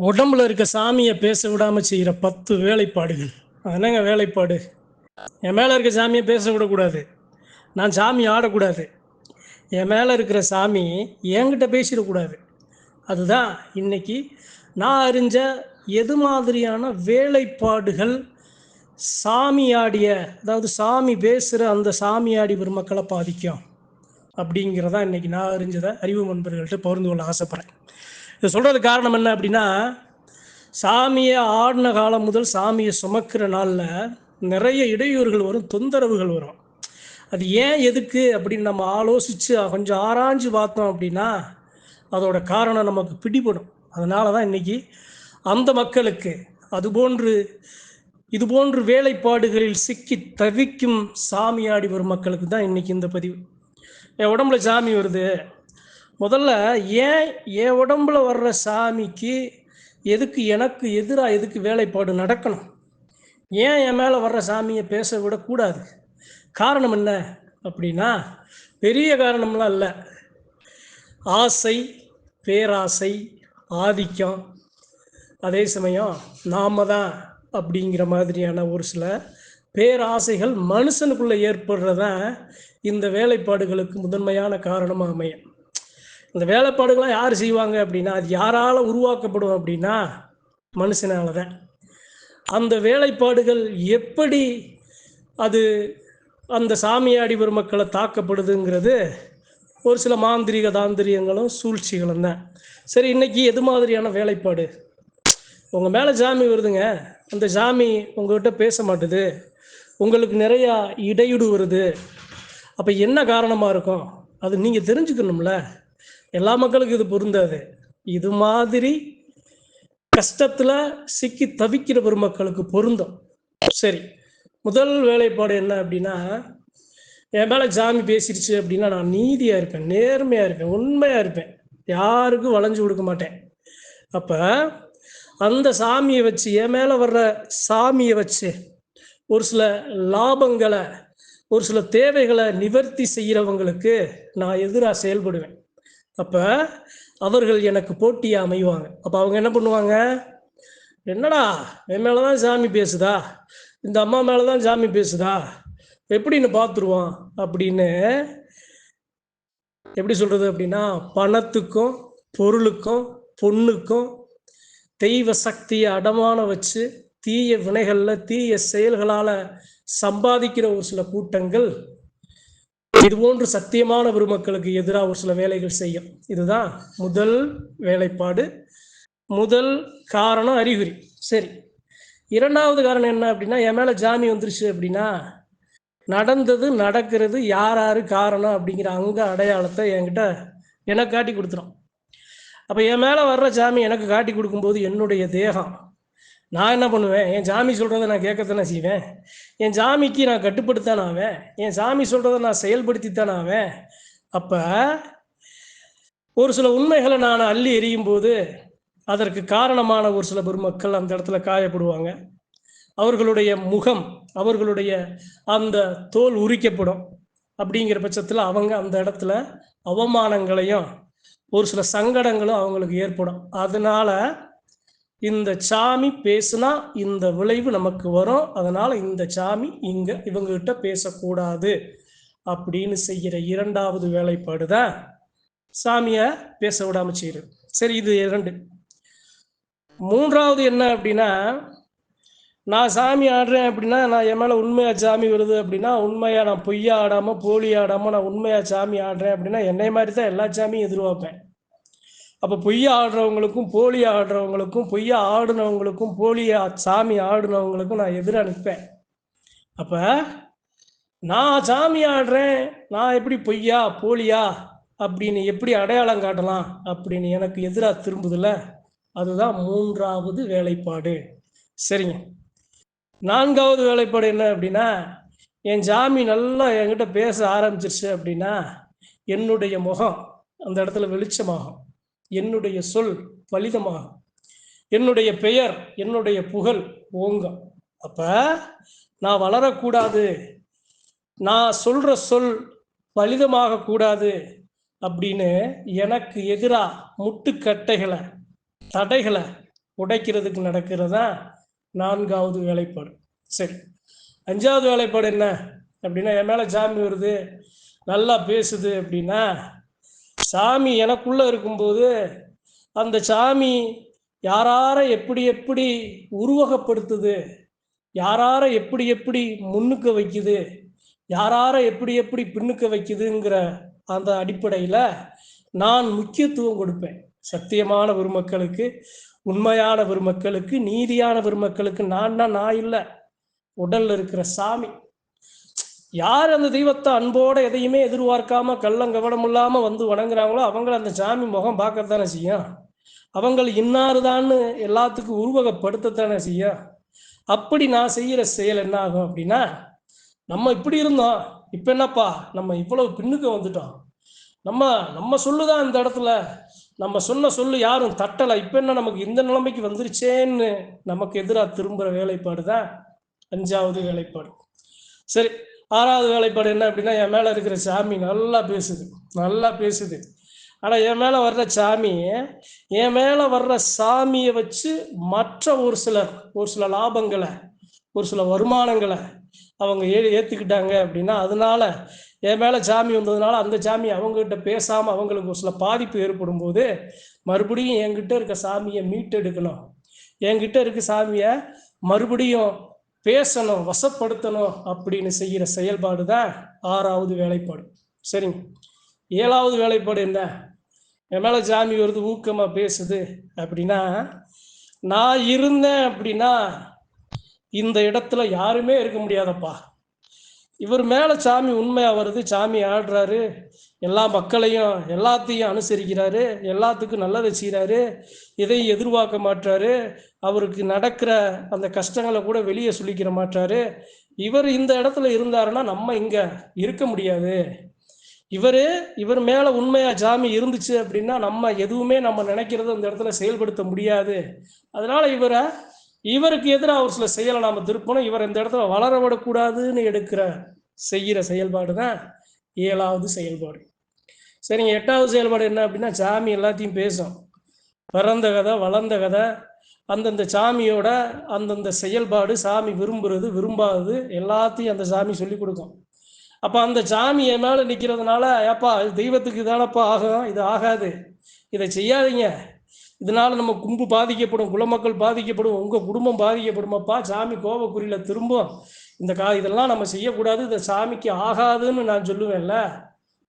உடம்புல இருக்க சாமியை பேச விடாம செய்கிற பத்து வேலைப்பாடுகள். அது என்னங்க வேலைப்பாடு? என் மேலே இருக்க சாமியை பேச விடக்கூடாது. நான் சாமி ஆடக்கூடாது. என் மேலே இருக்கிற சாமி என்கிட்ட பேசிடக்கூடாது. அதுதான் இன்னைக்கு நான் அறிஞ்ச எது மாதிரியான வேலைப்பாடுகள் சாமியாடிய அதாவது சாமி பேசுகிற அந்த சாமியாடி பெருமக்களை பாதிக்கும். அப்படிங்கிறதா இன்னைக்கு நான் அறிஞ்சதை அறிவு நண்பர்கள்ட்ட பகிர்ந்து கொள்ள ஆசைப்பட்றேன். இதை சொல்கிறது காரணம் என்ன அப்படின்னா சாமியை ஆடின காலம் முதல் சாமியை சுமக்கிற நாளில் நிறைய இடையூறுகள் வரும் தொந்தரவுகள் வரும். அது ஏன் எதுக்கு அப்படின்னு நம்ம ஆலோசித்து கொஞ்சம் ஆராய்ஞ்சு பார்த்தோம் அப்படின்னா அதோட காரணம் நமக்கு பிடிபடும். அதனால தான் இன்றைக்கி அந்த மக்களுக்கு அதுபோன்று இதுபோன்று வேலைப்பாடுகளில் சிக்கி தவிக்கும் சாமியாடி வரும் மக்களுக்கு தான் இன்றைக்கி இந்த பதிவு. என் உடம்புல சாமி வருது. முதல்ல ஏன் என் உடம்புல வர்ற சாமிக்கு எதுக்கு எனக்கு எதிராக எதுக்கு வேலைப்பாடு நடக்கணும்? ஏன் என் மேலே வர்ற சாமியை பேச விடக்கூடாது? காரணம் என்ன அப்படின்னா பெரிய காரணம்லாம் இல்லை. ஆசை பேராசை ஆதிக்கம். அதே சமயம் நாம தான் அப்படிங்கிற மாதிரியான ஒரு சில பேராசைகள் மனுஷனுக்குள்ளே ஏற்படுறதான் இந்த வேலைப்பாடுகளுக்கு முதன்மையான காரணமாக அமையும். இந்த வேலைப்பாடுகள்லாம் யார் செய்வாங்க அப்படின்னா அது யாரால் உருவாக்கப்படும் அப்படின்னா மனுஷனால தான் அந்த வேலைப்பாடுகள் எப்படி அது அந்த சாமியாடி பெருமக்களை தாக்கப்படுதுங்கிறது ஒரு சில மாந்திரிக தாந்திரியங்களும் சூழ்ச்சிகளும் தான். சரி இன்னைக்கு எது மாதிரியான வேலைப்பாடு? உங்கள் மேலே சாமி வருதுங்க. அந்த சாமி உங்கள்கிட்ட பேச மாட்டுது. உங்களுக்கு நிறையா இடையூடு வருது. அப்போ என்ன காரணமாக இருக்கும்? அது நீங்கள் தெரிஞ்சுக்கணும்ல. எல்லா மக்களுக்கும் இது பொருந்தாது. இது மாதிரி கஷ்டத்தில் சிக்கி தவிக்கிற பெருமக்களுக்கு பொருந்தும். சரி முதல் வேலைப்பாடு என்ன அப்படின்னா என் மேலே சாமி பேசிடுச்சு அப்படின்னா நான் நீதியாக இருப்பேன் நேர்மையாக இருப்பேன் உண்மையாக இருப்பேன். யாருக்கும் வளைஞ்சு கொடுக்க மாட்டேன். அப்போ அந்த சாமியை வச்சு என் மேலே வர்ற சாமியை வச்சு ஒரு சில லாபங்களை ஒரு சில தேவைகளை நிவர்த்தி செய்கிறவங்களுக்கு நான் எதிராக செயல்படுவேன். அப்போ அவர்கள் எனக்கு போட்டியாக அமைவாங்க. அப்போ அவங்க என்ன பண்ணுவாங்க? என்னடா என் மேலே தான் சாமி பேசுதா? இந்த அம்மா மேலே தான் சாமி பேசுதா? எப்படின்னு பார்த்துருவான் அப்படின்னு எப்படி சொல்கிறது அப்படின்னா பணத்துக்கும் பொருளுக்கும் பொண்ணுக்கும் தெய்வ சக்தியை அடமான வச்சு தீய வினைகளில் தீய செயல்களால் சம்பாதிக்கிற ஒரு சில கூட்டங்கள் இதுபோன்று சத்தியமான பெருமக்களுக்கு எதிராக ஒரு சில வேலைகள் செய்யும். இதுதான் முதல் வேலைப்பாடு. முதல் காரணம் அறிகுறி. சரி. இரண்டாவது காரணம் என்ன அப்படின்னா என் மேலே ஜாமி வந்துருச்சு அப்படின்னா நடந்தது நடக்கிறது யார் யார் காரணம் அப்படிங்கிற அங்க அடையாளத்தை என்கிட்ட எனக்கு காட்டி கொடுத்துரும். அப்போ என் மேலே வர்ற சாமி எனக்கு காட்டி கொடுக்கும்போது என்னுடைய தேகம். நான் என்ன பண்ணுவேன்? என் சாமி சொல்கிறத நான் கேட்கத்தானே செய்வேன்? என் சாமிக்கு நான் கட்டுப்படுத்தான ஆவேன்? என் சாமி சொல்கிறத நான் செயல்படுத்தித்தானே ஆவேன்? அப்போ ஒரு சில உண்மைகளை நான் அள்ளி எறியும் போது அதற்கு காரணமான ஒரு சில பெருமக்கள் அந்த இடத்துல காயப்படுவாங்க. அவர்களுடைய முகம் அவர்களுடைய அந்த தோல் உரிக்கப்படும். அப்படிங்கிற பட்சத்தில் அவங்க அந்த இடத்துல அவமானங்களையும் ஒரு சில சங்கடங்களும் அவங்களுக்கு ஏற்படும். அதனால இந்த சாமி பேசுனா இந்த விளைவு நமக்கு வரும். அதனால இந்த சாமி இங்க இவங்ககிட்ட பேசக்கூடாது அப்படின்னு செய்கிற இரண்டாவது வேலைப்பாடு தான் சாமியை பேச விடாம செய்யுது சரி இது இரண்டு. மூன்றாவது என்ன அப்படின்னா நான் சாமி ஆடுறேன் அப்படின்னா நான் என் மேலே உண்மையாக சாமி வருது அப்படின்னா உண்மையாக நான் பொய்யா ஆடாமல் போலி ஆடாமல் நான் உண்மையாக சாமி ஆடுறேன் அப்படின்னா என்னை மாதிரி தான் எல்லா சாமியும் எதிர்பார்ப்பேன். அப்போ பொய்யா ஆடுறவங்களுக்கும் போலியா ஆடுறவங்களுக்கும் பொய்யா ஆடுனவங்களுக்கும் போலியா சாமி ஆடுனவங்களுக்கும் நான் எதிராக நிற்பேன். அப்போ நான் சாமி ஆடுறேன் நான் எப்படி பொய்யா போலியா அப்படின்னு எப்படி அடையாளம் காட்டலாம் அப்படின்னு எனக்கு எதிராக திரும்புதில்ல அதுதான் மூன்றாவது வேலைப்பாடு. சரிங்க. நான்காவது வேலைப்பாடு என்ன அப்படின்னா என் சாமி நல்லா என்கிட்ட பேச ஆரம்பிச்சிருச்சு அப்படின்னா என்னுடைய முகம் அந்த இடத்துல வெளிச்சமாகும். என்னுடைய சொல் பலிதமாகும் என்னுடைய பெயர் என்னுடைய புகழ் ஓங்கும். அப்ப நான் வளரக்கூடாது. நான் சொல்ற சொல் பலிதமாக கூடாது அப்படின்னு எனக்கு எதிராக முட்டுக்கட்டைகளை தடைகளை உடைக்கிறதுக்கு நடக்கிறதா நான்காவது வேலைப்பாடு. சரி. அஞ்சாவது வேலைப்பாடு என்ன? அப்படின்னா என் மேலே ஜாமி வருது நல்லா பேசுது அப்படின்னா சாமி எனக்குள்ளே இருக்கும்போது அந்த சாமி யாரார எப்படி எப்படி உருவகப்படுத்துது? யாரார எப்படி எப்படி முன்னுக்கு வைக்குது? யாரார எப்படி எப்படி பின்னுக்கு வைக்குதுங்கிற அந்த அடிப்படையில் நான் முக்கியத்துவம் கொடுப்பேன். சத்தியமான பெருமக்களுக்கு உண்மையான பெருமக்களுக்கு நீதியான பெருமக்களுக்கு நான்னா நான் இல்லை. உடல்ல இருக்கிற சாமி. யார் அந்த தெய்வத்தை அன்போட எதையுமே எதிர்பார்க்காம கள்ளங்கவடம் இல்லாம வந்து வணங்குறாங்களோ அவங்கள அந்த சாமி முகம் பார்க்கத்தானே செய்யும். அவங்கள் இன்னாருதான்னு எல்லாத்துக்கும் உருவகப்படுத்தத்தானே செய்யும். அப்படி நான் செய்யற செயல் என்ன ஆகும் அப்படின்னா நம்ம இப்படி இருந்தோம். இப்ப என்னப்பா? நம்ம இவ்வளவு பின்னுக்கு வந்துட்டோம். நம்ம நம்ம சொல்லுதான் இந்த இடத்துல. நம்ம சொன்ன சொல்லு யாரும் தட்டலை. இப்ப என்ன நமக்கு இந்த நிலைமைக்கு வந்துருச்சேன்னு நமக்கு எதிராக திரும்புற வேலைப்பாடு தான் அஞ்சாவது வேலைப்பாடு. சரி ஆறாவது வேலைப்பாடு என்ன அப்படின்னா என் மேலே இருக்கிற சாமி நல்லா பேசுது நல்லா பேசுது. ஆனால் என் மேலே வர்ற சாமி என் மேலே வர்ற சாமியை வச்சு மற்ற ஒரு சிலர் ஒரு சில லாபங்களை ஒரு சில வருமானங்களை அவங்க ஏ ஏற்றுக்கிட்டாங்க அப்படின்னா அதனால என் மேலே சாமி வந்ததுனால அந்த சாமி அவங்ககிட்ட பேசாமல் அவங்களுக்கு ஒரு சில பாதிப்பு ஏற்படும் போது மறுபடியும் என்கிட்ட இருக்க சாமியை மீட்டெடுக்கணும். என்கிட்ட இருக்க சாமியை மறுபடியும் பேசணும் வசப்படுத்தணும் அப்படின்னு செய்கிற செயல்பாடு தான் ஆறாவது வேலைப்பாடு. சரிங்க. ஏழாவது வேலைப்பாடு என்ன? என் மேலே சாமி வருது ஊக்கமாக பேசுது அப்படின்னா நான் இருந்தேன் அப்படின்னா இந்த இடத்துல யாருமே இருக்க முடியாதப்பா. இவர் மேலே சாமி உண்மையாக வருது சாமி ஆடுறாரு எல்லா மக்களையும் எல்லாத்தையும் அனுசரிக்கிறாரு எல்லாத்துக்கும் நல்லதை செய்கிறாரு இதையும் எதிர்பார்க்க மாட்டாரு அவருக்கு நடக்கிற அந்த கஷ்டங்களை கூட வெளியே சொல்லிக்கிற மாட்டாரு இவர் இந்த இடத்துல இருந்தாருன்னா நம்ம இங்க இருக்க முடியாது. இவர் இவர் மேல உண்மையா சாமி இருந்துச்சு அப்படின்னா நம்ம எதுவுமே நம்ம நினைக்கிறத அந்த இடத்துல செயல்படுத்த முடியாது. அதனால இவரை இவருக்கு எதிராக ஒரு சில செயலை நாம் திருப்பணும். இவர் இந்த இடத்துல வளர விடக்கூடாதுன்னு எடுக்கிற செய்கிற செயல்பாடு தான் ஏழாவது செயல்பாடு. சரிங்க எட்டாவது செயல்பாடு என்ன அப்படின்னா சாமி எல்லாத்தையும் பேசும். பிறந்த கதை வளர்ந்த கதை அந்தந்த சாமியோட அந்தந்த செயல்பாடு சாமி விரும்புறது விரும்பாதது எல்லாத்தையும் அந்த சாமி சொல்லி கொடுக்கும். அப்போ அந்த சாமி என் மேலே நிற்கிறதுனால ஏப்பா இது தெய்வத்துக்கு தானப்பா ஆகும் இது ஆகாது. இதை செய்யாதீங்க. இதனால நம்ம கும்பு பாதிக்கப்படும் குலமக்கள் பாதிக்கப்படும் உங்கள் குடும்பம் பாதிக்கப்படுமாப்பா சாமி கோபக்குறியில திரும்பும் இந்த கா இதெல்லாம் நம்ம செய்யக்கூடாது இந்த சாமிக்கு ஆகாதுன்னு நான் சொல்லுவேன்ல.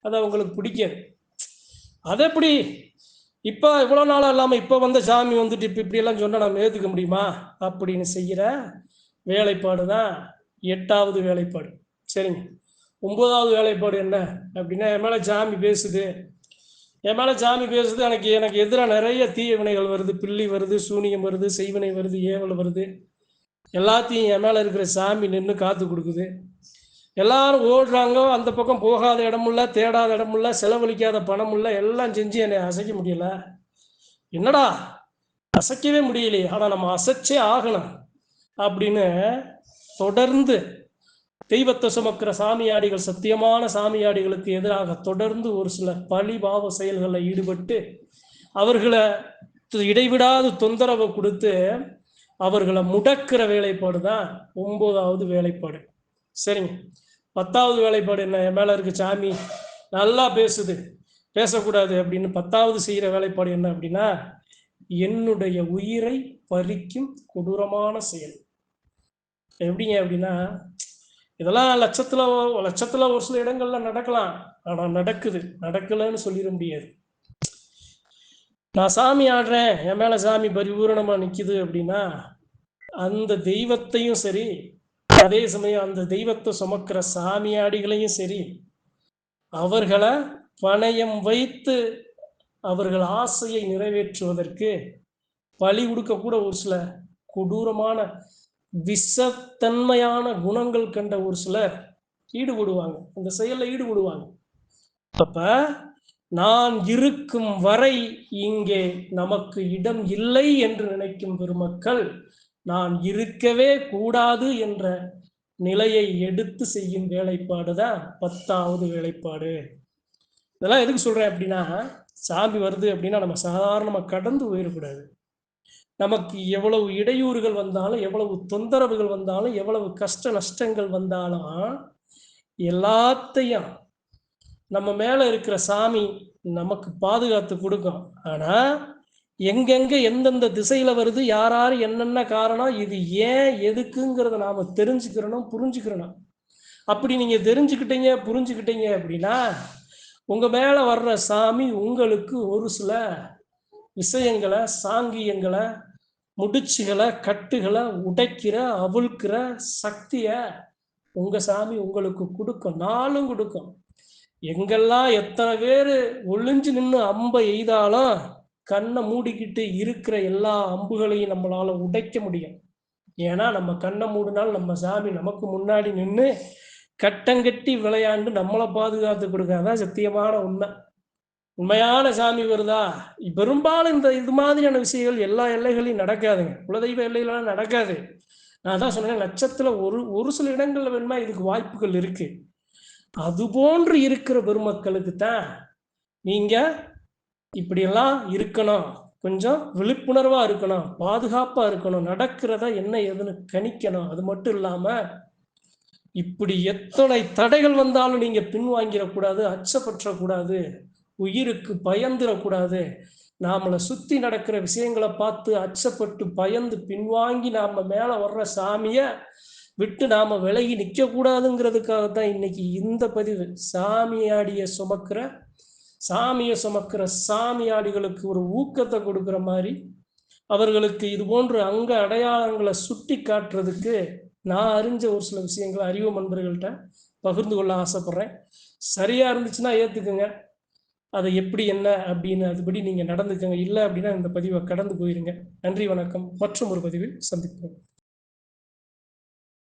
அது அவங்களுக்கு பிடிக்காது. அது எப்படி? இப்போ இவ்வளோ நாளாக இல்லாமல் இப்போ வந்த சாமி வந்துட்டு இப்போ இப்படியெல்லாம் சொன்னால் நம்ம ஏற்றுக்க முடியுமா? அப்படின்னு செய்கிற வேலைப்பாடு தான் எட்டாவது வேலைப்பாடு. சரிங்க. ஒன்பதாவது வேலைப்பாடு என்ன? அப்படின்னா என் மேலே சாமி பேசுது. என் மேலே சாமி பேசுது எனக்கு எனக்கு எதிராக நிறைய தீய வினைகள் வருது. பில்லி வருது சூனியம் வருது செய்வினை வருது ஏவல் வருது. எல்லாத்தையும் என் மேலே இருக்கிற சாமி நின்று காத்து கொடுக்குது. எல்லாரும் ஓடுறாங்க அந்த பக்கம் போகாத இடமுல்ல தேடாத இடமுல்ல செலவழிக்காத பணம் எல்லாம் செஞ்சு என்னை அசைக்க முடியல. என்னடா? அசைக்கவே முடியலையே. ஆனால் நம்ம அசைச்சே ஆகணும் அப்படின்னு தொடர்ந்து தெய்வத்தை சுமக்கிற சாமியாடிகள் சத்தியமான சாமியாடிகளுக்கு எதிராக தொடர்ந்து ஒரு சில பழிபாவ செயல்களில் ஈடுபட்டு அவர்களை இடைவிடாது தொந்தரவு கொடுத்து அவர்களை முடக்கிற வேலைப்பாடு தான் ஒன்பதாவது வேலைப்பாடு. சரிங்க. பத்தாவது வேலைப்பாடு என்ன? என் மேலே இருக்கு சாமி நல்லா பேசுது. பேசக்கூடாது அப்படின்னு பத்தாவது செய்கிற வேலைப்பாடு என்ன அப்படின்னா என்னுடைய உயிரை பறிக்கும் கொடூரமான செயல். எப்படிங்க அப்படின்னா இதெல்லாம் லட்சத்துல லட்சத்துல ஒரு சில இடங்கள்ல நடக்கலாம். ஆனா நடக்குது. நடக்கலைன்னு சொல்லிட முடியாது. நான் சாமி ஆடுறேன். என் மேல சாமி பரிபூரணமா நிக்குது அப்படின்னா அந்த தெய்வத்தையும் சரி அதே சமயம் அந்த தெய்வத்தை சுமக்கிற சாமியாடிகளையும் சரி அவர்களை பணயம் வைத்து அவர்கள் ஆசையை நிறைவேற்றுவதற்கு பலி கொடுக்க கூட ஒரு சில கொடூரமான விஷத்தன்மையான குணங்கள் கண்ட ஒரு சிலர் ஈடுபடுவாங்க. அந்த செயலில் ஈடுபடுவாங்க. அப்ப நான் இருக்கும் வரை இங்கே நமக்கு இடம் இல்லை என்று நினைக்கும் பெருமக்கள் நான் இருக்கவே கூடாது என்ற நிலையை எடுத்து செய்யும் வேலைப்பாடு தான் பத்தாவது வேலைப்பாடு. இதெல்லாம் எதுக்கு சொல்றேன் அப்படின்னா சாமி வருது அப்படின்னா நம்ம சாதாரணமாக கடந்து போயிடக்கூடாது. நமக்கு எவ்வளவு இடையூறுகள் வந்தாலும் எவ்வளவு தொந்தரவுகள் வந்தாலும் எவ்வளவு கஷ்ட நஷ்டங்கள் வந்தாலும் எல்லாத்தையும் நம்ம மேல இருக்கிற சாமி நமக்கு பாதுகாத்து கொடுக்கும். ஆனா எங்கெங்க எந்தெந்த திசையில வருது யாராரு என்னென்ன காரணம் இது ஏன் எதுக்குங்கிறத நாம தெரிஞ்சுக்கிறணும் புரிஞ்சுக்கிறணும். அப்படி நீங்க தெரிஞ்சுக்கிட்டீங்க புரிஞ்சுக்கிட்டீங்க அப்படின்னா உங்க மேல வர்ற சாமி உங்களுக்கு ஒரு சில விஷயங்களை சாங்கியங்களை முடிச்சுகளை கட்டுகளை உடைக்கிற அவிழ்க்கிற சக்தியை உங்கள் சாமி உங்களுக்கு கொடுக்கும். நாளும் கொடுக்கும். எங்கெல்லாம் எத்தனை பேர் ஒளிஞ்சு நின்று அம்பை எய்தாலும் கண்ணை மூடிக்கிட்டு இருக்கிற எல்லா அம்புகளையும் நம்மளால உடைக்க முடியும். ஏன்னா நம்ம கண்ணை மூடினால் நம்ம சாமி நமக்கு முன்னாடி நின்று கட்டங்கட்டி விளையாண்டு நம்மளை பாதுகாத்து கொடுக்காதான் சத்தியமான உண்மை. உண்மையான சாமி வருதா பெரும்பாலும் இந்த இது மாதிரியான விஷயங்கள் எல்லா எல்லைகளையும் நடக்காதுங்க. குலதெய்வ எல்லைகளெல்லாம் நடக்காது. நான் தான் சொன்னேன் லட்சத்துல ஒரு ஒரு சில இடங்கள்ல வேணுமா இதுக்கு வாய்ப்புகள் இருக்கு. அது போன்று இருக்கிற பெருமக்களுக்கு தான் நீங்க இப்படியெல்லாம் இருக்கணும். கொஞ்சம் விழிப்புணர்வா இருக்கணும் பாதுகாப்பா இருக்கணும். நடக்கிறத என்ன ஏதுன்னு கணிக்கணும். அது மட்டும் இல்லாம இப்படி எத்தனை தடைகள் வந்தாலும் நீங்க பின்வாங்கிடக்கூடாது அச்சப்பற்றக்கூடாது. உயிருக்கு பயந்துடக்கூடாது நாமளை சுத்தி நடக்கிற விஷயங்களை பார்த்து அச்சப்பட்டு பயந்து பின்வாங்கி நாம மேல வர்ற சாமிய விட்டு நாம விலகி நிக்க கூடாதுங்கிறதுக்காக தான் இன்னைக்கு இந்த பதிவு. சாமியாடிய சுமக்கிற சாமியை சுமக்கிற சாமியாடிகளுக்கு ஒரு ஊக்கத்தை கொடுக்குற மாதிரி அவர்களுக்கு இது போன்ற அங்க அடையாளங்களை சுட்டி காட்டுறதுக்கு நான் அறிஞ்ச ஒரு சில விஷயங்களை அறிவு நண்பர்கள்ட்ட பகிர்ந்து கொள்ள ஆசைப்படுறேன். சரியா இருந்துச்சுன்னா ஏத்துக்குங்க. அதை எப்படி என்ன அப்படின்னு அதுபடி நீங்க நடந்துக்கங்க. இல்லை அப்படின்னா இந்த பதிவை கடந்து போயிருங்க. நன்றி வணக்கம். மற்றும் ஒரு பதிவில் சந்திப்போம்.